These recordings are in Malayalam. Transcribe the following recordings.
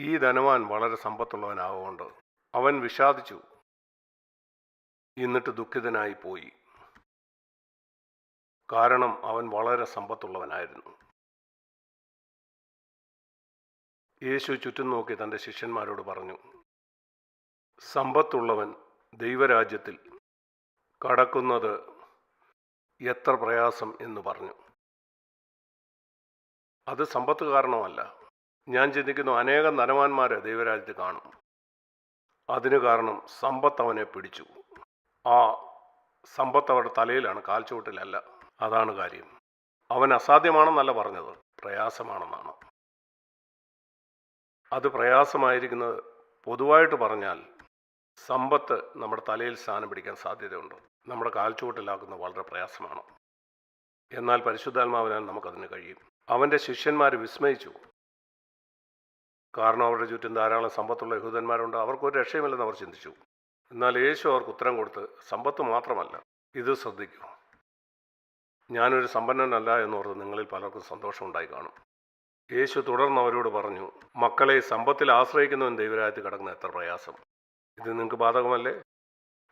ഈ ധനവാൻ വളരെ സമ്പത്തുള്ളവനാകൊണ്ട് അവൻ വിഷാദിച്ചു. എന്നിട്ട് ദുഃഖിതനായി പോയി. കാരണം അവൻ വളരെ സമ്പത്തുള്ളവനായിരുന്നു. യേശു ചുറ്റും നോക്കി തന്റെ ശിഷ്യന്മാരോട് പറഞ്ഞു സമ്പത്തുള്ളവൻ ദൈവരാജ്യത്തിൽ കടക്കുന്നത് എത്ര പ്രയാസം എന്ന് പറഞ്ഞു. അത് സമ്പത്ത് കാരണമല്ല. ഞാൻ ചിന്തിക്കുന്നു അനേകം ധനവാന്മാരെ ദൈവരാജ്യത്ത് കാണും. അതിന് കാരണം സമ്പത്ത് അവനെ പിടിച്ചു. ആ സമ്പത്ത് അവരുടെ തലയിലാണ് കാൽച്ചുവട്ടിലല്ല അതാണ് കാര്യം. അവൻ അസാധ്യമാണെന്നല്ല പറഞ്ഞത് പ്രയാസമാണെന്നാണ്. അത് പ്രയാസമായിരിക്കുന്നത് പൊതുവായിട്ട് പറഞ്ഞാൽ സമ്പത്ത് നമ്മുടെ തലയിൽ സ്ഥാനം പിടിക്കാൻ സാധ്യതയുണ്ട്. നമ്മുടെ കാൽച്ചുവട്ടിലാക്കുന്നത് വളരെ പ്രയാസമാണ്. എന്നാൽ പരിശുദ്ധാത്മാവിനാൽ നമുക്കതിന് കഴിയും. അവന്റെ ശിഷ്യന്മാർ വിസ്മയിച്ചു. കാരണം അവരുടെ ചുറ്റും ധാരാളം സമ്പത്തുള്ള യഹൂദന്മാരുണ്ട്. അവർക്കൊരു രക്ഷയുമില്ലെന്ന് അവർ ചിന്തിച്ചു. എന്നാൽ യേശു അവർക്ക് ഉത്തരം കൊടുത്ത് സമ്പത്ത് മാത്രമല്ല ഇത് ശ്രദ്ധിക്കൂ. ഞാനൊരു സമ്പന്നനല്ല എന്നോർത്ത് നിങ്ങളിൽ പലർക്കും സന്തോഷമുണ്ടായി കാണും. യേശു തുടർന്ന് അവരോട് പറഞ്ഞു മക്കളെ സമ്പത്തിൽ ആശ്രയിക്കുന്നവൻ ദൈവരാജ്യത്തിൽ കിടക്കുന്ന എത്ര പ്രയാസം. ഇത് നിങ്ങൾക്ക് ബാധകമല്ലേ?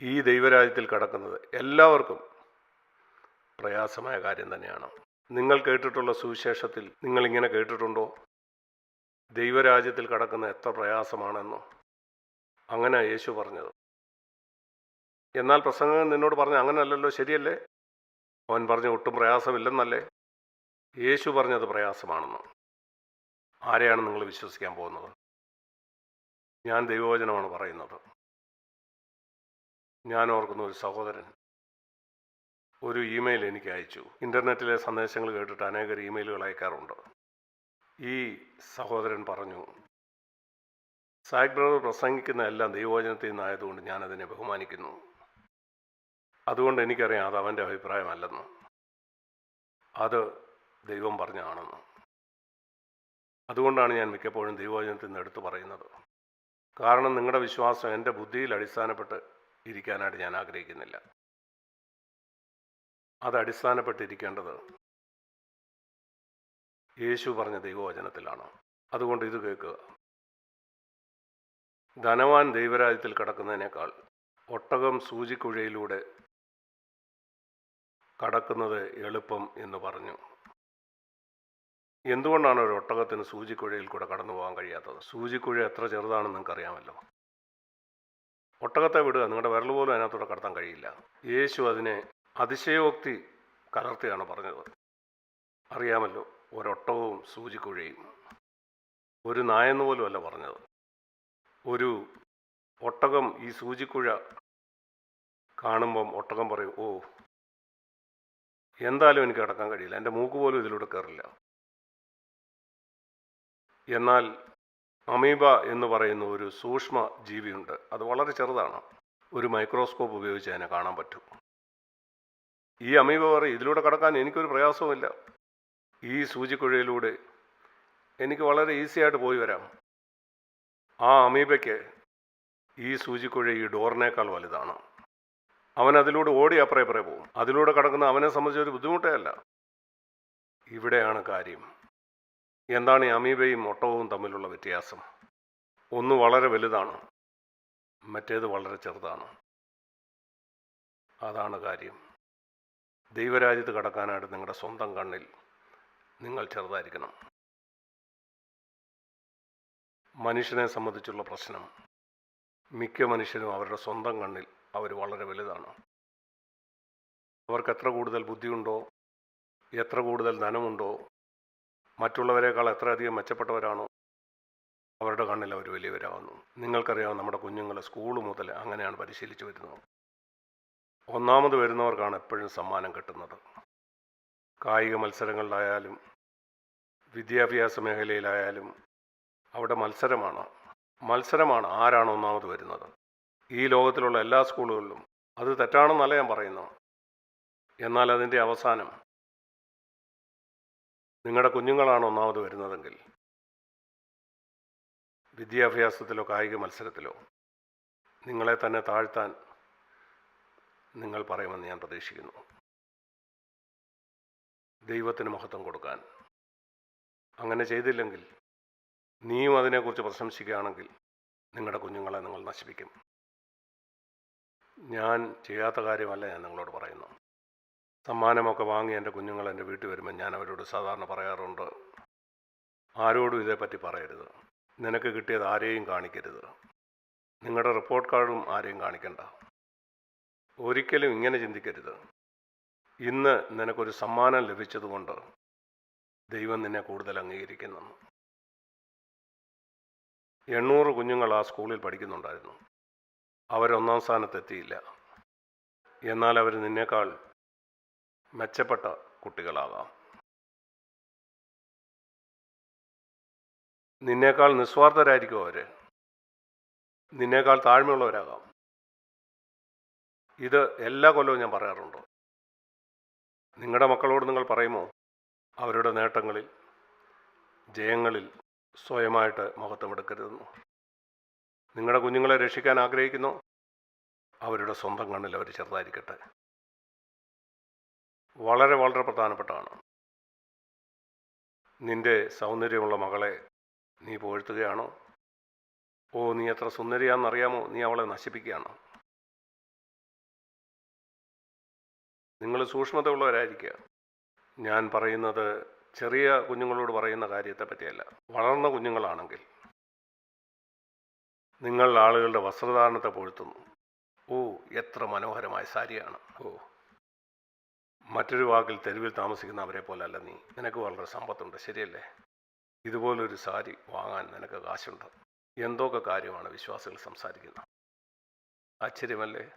ഈ ദൈവരാജ്യത്തിൽ കിടക്കുന്നത് എല്ലാവർക്കും പ്രയാസമായ കാര്യം തന്നെയാണ്. നിങ്ങൾ കേട്ടിട്ടുള്ള സുവിശേഷത്തിൽ നിങ്ങൾ ഇങ്ങനെ കേട്ടിട്ടുണ്ടോ? ദൈവരാജ്യത്തിൽ കടക്കുന്ന എത്ര പ്രയാസമാണെന്നോ. അങ്ങനെ യേശു പറഞ്ഞത്. എന്നാൽ പ്രസംഗം നിന്നോട് പറഞ്ഞ അങ്ങനെയല്ലല്ലോ ശരിയല്ലേ? അവൻ പറഞ്ഞു ഒട്ടും പ്രയാസമില്ലെന്നല്ലേ? യേശു പറഞ്ഞത് പ്രയാസമാണെന്ന്. ആരെയാണ് നിങ്ങൾ വിശ്വസിക്കാൻ പോകുന്നത്? ഞാൻ ദൈവവചനമാണ് പറയുന്നത്. ഞാൻ ഓർക്കുന്ന ഒരു സഹോദരൻ ഒരു ഇമെയിൽ എനിക്ക് അയച്ചു. ഇന്റർനെറ്റിലെ സന്ദേശങ്ങൾ കേട്ടിട്ട് അനേകർ ഇമെയിലുകൾ അയക്കാറുണ്ട്. ഈ സഹോദരൻ പറഞ്ഞു സായക് ബ്രദർ പ്രസംഗിക്കുന്ന എല്ലാം ദൈവവചനത്തിൽ നിന്നായതുകൊണ്ട് ഞാനതിനെ ബഹുമാനിക്കുന്നു. അതുകൊണ്ട് എനിക്കറിയാം അത് അവന്റെ അഭിപ്രായമല്ലെന്ന്. അത് ദൈവം പറഞ്ഞാണെന്ന് അതുകൊണ്ടാണ് ഞാൻ മിക്കപ്പോഴും ദൈവവചനത്തിൽ നിന്ന് എടുത്തു പറയുന്നത്. കാരണം നിങ്ങളുടെ വിശ്വാസം എന്റെ ബുദ്ധിയിൽ അടിസ്ഥാനപ്പെട്ട് ഇരിക്കാനായിട്ട് ഞാൻ ആഗ്രഹിക്കുന്നില്ല. അത് അടിസ്ഥാനപ്പെട്ടിരിക്കേണ്ടത് യേശു പറഞ്ഞ ദൈവവചനത്തിലാണ്. അതുകൊണ്ട് ഇത് കേൾക്കുക. ധനവാൻ ദൈവരാജ്യത്തിൽ കിടക്കുന്നതിനേക്കാൾ ഒട്ടകം സൂചിക്കുഴയിലൂടെ കടക്കുന്നത് എളുപ്പം എന്ന് പറഞ്ഞു. എന്തുകൊണ്ടാണ് ഒരു ഒട്ടകത്തിന് സൂചിക്കുഴയിൽ കൂടെ കടന്നു പോകാൻ കഴിയാത്തത്? സൂചിക്കുഴ എത്ര ചെറുതാണെന്ന് നിങ്ങൾക്കറിയാമല്ലോ. ഒട്ടകത്തെ വിടുക നിങ്ങളുടെ വിരൽ പോലും അതിനകത്തൂടെ കടത്താൻ കഴിയില്ല. യേശു അതിനെ അതിശയോക്തി കലർത്തിയാണ് പറഞ്ഞത്. അറിയാമല്ലോ. ഒരൊട്ടകവും സൂചിക്കുഴയും. ഒരു നായെന്ന് പോലുമല്ല പറഞ്ഞത്. ഒരു ഒട്ടകം ഈ സൂചിക്കുഴ കാണുമ്പം ഒട്ടകം പറയും ഓ എന്തായാലും എനിക്ക് കിടക്കാൻ കഴിയില്ല. എന്റെ മൂക്ക് പോലും ഇതിലൂടെ കയറില്ല. എന്നാൽ അമീബ എന്ന് പറയുന്ന ഒരു സൂക്ഷ്മ ജീവിയുണ്ട്. അത് വളരെ ചെറുതാണ്. ഒരു മൈക്രോസ്കോപ്പ് ഉപയോഗിച്ച് അതിനെ കാണാൻ പറ്റും. ഈ അമീബ പറയും ഇതിലൂടെ കടക്കാൻ എനിക്കൊരു പ്രയാസവുമില്ല. ഈ സൂചിക്കുഴയിലൂടെ എനിക്ക് വളരെ ഈസി ആയിട്ട് പോയി വരാം. ആ അമീബയ്ക്ക് ഈ സൂചിക്കുഴ ഈ ഡോറിനേക്കാൾ വലുതാണ്. അവൻ അതിലൂടെ ഓടി അപ്പറേ അപ്പറേ പോകും. അതിലൂടെ കടക്കുന്ന അവനെ സംബന്ധിച്ച് ഒരു ബുദ്ധിമുട്ടേ അല്ല. ഇവിടെയാണ് കാര്യം. എന്താണ് ഈ അമീബയും ഒട്ടവും തമ്മിലുള്ള വ്യത്യാസം? ഒന്ന് വളരെ വലുതാണ്. മറ്റേത് വളരെ ചെറുതാണ്. അതാണ് കാര്യം. ദൈവരാജ്യത്ത് കടക്കാനായിട്ട് നിങ്ങളുടെ സ്വന്തം കണ്ണിൽ നിങ്ങൾ ചെറുതായിരിക്കണം. മനുഷ്യനെ സംബന്ധിച്ചുള്ള പ്രശ്നം. മിക്ക മനുഷ്യനും അവരുടെ സ്വന്തം കണ്ണിൽ അവർ വളരെ വലുതാണ്. അവർക്ക് എത്ര കൂടുതൽ ബുദ്ധിയുണ്ടോ എത്ര കൂടുതൽ ധനമുണ്ടോ മറ്റുള്ളവരെക്കാൾ എത്രയധികം മെച്ചപ്പെട്ടവരാണോ അവരുടെ കണ്ണിൽ അവർ വലിയവരാകുന്നു. നിങ്ങൾക്കറിയാം നമ്മുടെ കുഞ്ഞുങ്ങളെ സ്കൂൾ മുതൽ അങ്ങനെയാണ് പരിശീലിച്ചു വരുന്നത്. ഒന്നാമത് വരുന്നവർക്കാണ് എപ്പോഴും സമ്മാനം കിട്ടുന്നത്. കായിക മത്സരങ്ങളിലായാലും വിദ്യാഭ്യാസ മേഖലയിലായാലും അവിടെ മത്സരമാണ്. മത്സരമാണ് ആരാണ് ഒന്നാമത് വരുന്നത്. ഈ ലോകത്തിലുള്ള എല്ലാ സ്കൂളുകളിലും അത് തെറ്റാണെന്നല്ല ഞാൻ പറയുന്നു എന്നാൽ അതിന്റെ അവസാനം നിങ്ങളുടെ കുഞ്ഞുങ്ങളാണ് ഒന്നാമത് വരുന്നതെങ്കിൽ വിദ്യാഭ്യാസത്തിലോ കായിക മത്സരത്തിലോ നിങ്ങളെ തന്നെ താഴ്ത്താൻ നിങ്ങൾ പറയുമെന്ന് ഞാൻ പ്രതീക്ഷിക്കുന്നു. ദൈവത്തിന് മഹത്വം കൊടുക്കാൻ. അങ്ങനെ ചെയ്തില്ലെങ്കിൽ നീയും അതിനെക്കുറിച്ച് പ്രശംസിക്കുകയാണെങ്കിൽ നിങ്ങളുടെ കുഞ്ഞുങ്ങളെ നിങ്ങൾ നശിപ്പിക്കും. ഞാൻ ചെയ്യാത്ത കാര്യമല്ല ഞാൻ നിങ്ങളോട് പറയുന്നു. സമ്മാനമൊക്കെ വാങ്ങി എന്റെ കുഞ്ഞുങ്ങൾ എന്റെ വീട്ടിൽ വരുമ്പോൾ ഞാൻ അവരോട് സാധാരണ പറയാറുണ്ട് ആരോടും ഇതേപ്പറ്റി പറയരുത്. നിനക്ക് കിട്ടിയത് ആരെയും കാണിക്കരുത്. നിങ്ങളുടെ റിപ്പോർട്ട് കാർഡും ആരെയും കാണിക്കണ്ട. ഒരിക്കലും ഇങ്ങനെ ചിന്തിക്കരുത്. ഇന്ന് നിനക്കൊരു സമ്മാനം ലഭിച്ചതുകൊണ്ട് ദൈവം നിന്നെ കൂടുതൽ അംഗീകരിക്കുന്നു. എണ്ണൂറ് കുഞ്ഞുങ്ങൾ ആ സ്കൂളിൽ പഠിക്കുന്നുണ്ടായിരുന്നു. അവരൊന്നാം സ്ഥാനത്തെത്തിയില്ല എന്നാൽ അവർ നിന്നേക്കാൾ മെച്ചപ്പെട്ട കുട്ടികളാകാം. നിന്നേക്കാൾ നിസ്വാർത്ഥരായിരിക്കും അവർ. നിന്നേക്കാൾ താഴ്മയുള്ളവരാകാം. ഇത് എല്ലാ കൊല്ലവും ഞാൻ പറയാറുണ്ട്. നിങ്ങളുടെ മക്കളോട് നിങ്ങൾ പറയുമോ? അവരുടെ നേട്ടങ്ങളിൽ ജയങ്ങളിൽ സ്വയമായിട്ട് മഹത്വമെടുക്കരുതെന്നു നിങ്ങളുടെ കുഞ്ഞുങ്ങളെ രക്ഷിക്കാൻ ആഗ്രഹിക്കുന്നു? അവരുടെ സ്വന്തം കണ്ണിൽ അവർ ചെറുതായിരിക്കട്ടെ. വളരെ വളരെ പ്രധാനപ്പെട്ടാണ് നിന്റെ സൗന്ദര്യമുള്ള മകളെ നീ പുകഴ്ത്തുകയാണോ? ഓ നീ എത്ര സുന്ദരിയാണെന്നറിയാമോ? നീ അവളെ നശിപ്പിക്കുകയാണോ? നിങ്ങൾ സൂക്ഷ്മത ഉള്ളവരായിരിക്കുക ഞാൻ പറയുന്നത് ചെറിയ കുഞ്ഞുങ്ങളോട് പറയുന്ന കാര്യത്തെ പറ്റിയല്ല. വളർന്ന കുഞ്ഞുങ്ങളാണെങ്കിൽ. നിങ്ങൾ ആളുകളുടെ വസ്ത്രധാരണത്തെ പൊഴുത്തുന്നു ഓ എത്ര മനോഹരമായ സാരിയാണ്. ഓ. മറ്റൊരു വാക്കിൽ തെരുവിൽ താമസിക്കുന്ന അവരെ പോലല്ല നീ. നിനക്ക് വളരെ സമ്പത്തുണ്ട്. ശരിയല്ലേ? ഇതുപോലൊരു സാരി വാങ്ങാൻ നിനക്ക് കാശുണ്ട്. എന്തൊക്കെ കാര്യമാണ് വിശ്വാസികൾ സംസാരിക്കുന്നത്? ആശ്ചര്യമല്ലേ?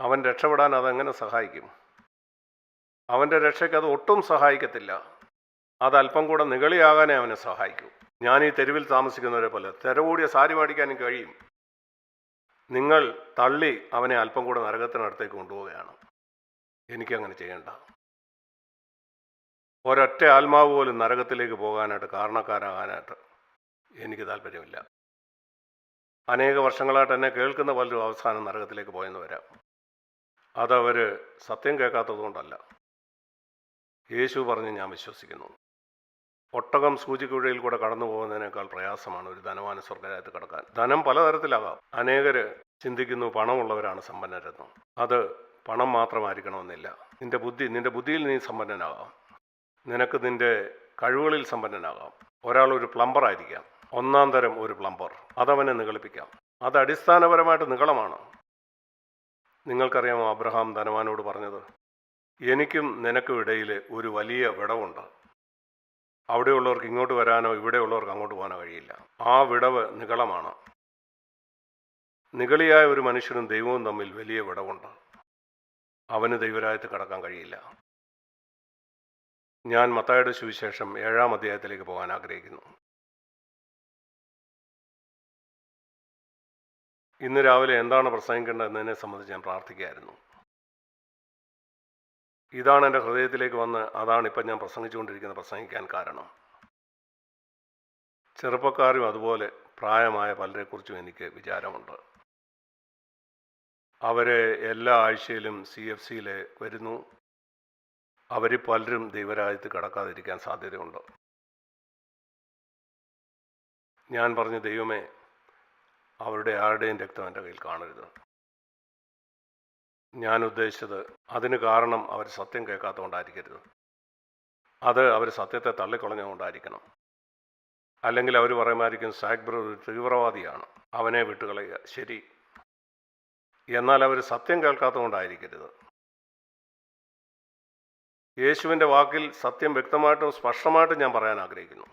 അവൻ രക്ഷപ്പെടാൻ അതെങ്ങനെ സഹായിക്കും. അവന്റെ രക്ഷയ്ക്ക് അത് ഒട്ടും സഹായിക്കത്തില്ല. അത് അല്പം കൂടെ നിഗളിയാകാനേ അവനെ സഹായിക്കൂ. ഞാൻ ഈ തെരുവിൽ താമസിക്കുന്നവരെ പോലെ തെരകൂടിയ സാരി മേടിക്കാൻ എനിക്ക് കഴിയും. നിങ്ങൾ തള്ളി അവനെ അല്പം കൂടെ നരകത്തിനടുത്തേക്ക് കൊണ്ടുപോവുകയാണ്. എനിക്കങ്ങനെ ചെയ്യണ്ട. ഒരൊറ്റ ആത്മാവ് പോലും നരകത്തിലേക്ക് പോകാനായിട്ട് കാരണക്കാരാകാനായിട്ട് എനിക്ക് താല്പര്യമില്ല. അനേക വർഷങ്ങളായിട്ട് എന്നെ കേൾക്കുന്ന പലരും അവസാനം നരകത്തിലേക്ക് പോയെന്ന് വരാം. അതവർ സത്യം കേൾക്കാത്തതുകൊണ്ടല്ല യേശു പറഞ്ഞ് ഞാൻ വിശ്വസിക്കുന്നു. ഒട്ടകം സൂചിക്കുഴയിൽ കൂടെ കടന്നു പോകുന്നതിനേക്കാൾ പ്രയാസമാണ് ഒരു ധനവാന സ്വർഗരാജ്യത്ത് കടക്കാൻ. ധനം പലതരത്തിലാകാം. അനേകർ ചിന്തിക്കുന്നു പണമുള്ളവരാണ് സമ്പന്നരെന്ന്. അത് പണം മാത്രമായിരിക്കണമെന്നില്ല. നിന്റെ ബുദ്ധി നിന്റെ ബുദ്ധിയിൽ നീ സമ്പന്നനാകാം. നിനക്ക് നിന്റെ കഴിവുകളിൽ സമ്പന്നനാകാം. ഒരാൾ ഒരു പ്ലംബർ ആയിരിക്കാം. ഒന്നാം തരം ഒരു പ്ലംബർ. അതവനെ നികളിപ്പിക്കാം അത് അടിസ്ഥാനപരമായിട്ട് നികളമാണ് നിങ്ങൾക്കറിയാമോ അബ്രഹാം ധനവാനോട് പറഞ്ഞത്? എനിക്കും നിനക്കും ഇടയിൽ ഒരു വലിയ വിടവുണ്ട്. അവിടെയുള്ളവർക്ക് ഇങ്ങോട്ട് വരാനോ ഇവിടെയുള്ളവർക്ക് അങ്ങോട്ട് പോകാനോ കഴിയില്ല. ആ വിടവ് നികളമാണ് നികളിയായ ഒരു മനുഷ്യനും ദൈവവും തമ്മിൽ വലിയ വിടവുണ്ട്. അവന് ദൈവരായത്ത് കടക്കാൻ കഴിയില്ല. ഞാൻ മത്തായുടെ സുവിശേഷം ഏഴാം അധ്യായത്തിലേക്ക് പോകാൻ ആഗ്രഹിക്കുന്നു. ഇന്ന് രാവിലെ എന്താണ് പ്രസംഗിക്കേണ്ടത് എന്നതിനെ സംബന്ധിച്ച് ഞാൻ പ്രാർത്ഥിക്കുകയായിരുന്നു. ഇതാണ് എന്റെ ഹൃദയത്തിലേക്ക് വന്ന് അതാണ് ഇപ്പം ഞാൻ പ്രസംഗിച്ചുകൊണ്ടിരിക്കുന്നത് പ്രസംഗിക്കാൻ കാരണം. ചെറുപ്പക്കാരും അതുപോലെ പ്രായമായ പലരെക്കുറിച്ചും എനിക്ക് വിചാരമുണ്ട്. അവരെ എല്ലാ ആഴ്ചയിലും സി എഫ് സിയിൽ വരുന്നു. അവർ പലരും ദൈവരാജ്യത്ത് കടക്കാതിരിക്കാൻ സാധ്യതയുണ്ട്. ഞാൻ പറഞ്ഞു ദൈവമേ അവരുടെ ആരുടെയും രക്തം എന്റെ കയ്യിൽ കാണരുത്. ഞാൻ ഉദ്ദേശിച്ചത് അതിന് കാരണം അവർ സത്യം കേൾക്കാത്തതുകൊണ്ടായിരിക്കരുത്. അത് അവർ സത്യത്തെ തള്ളിക്കളഞ്ഞുകൊണ്ടായിരിക്കണം അല്ലെങ്കിൽ അവർ പറയുമായിരിക്കും സാക്ബർ ഒരു തീവ്രവാദിയാണ്. അവനെ വിട്ടുകളയുക. ശരി. എന്നാൽ അവർ സത്യം കേൾക്കാത്തതുകൊണ്ടായിരിക്കരുത്. യേശുവിന്റെ വാക്കിൽ സത്യം വ്യക്തമായിട്ടും സ്പഷ്ടമായിട്ടും ഞാൻ പറയാൻ ആഗ്രഹിക്കുന്നു.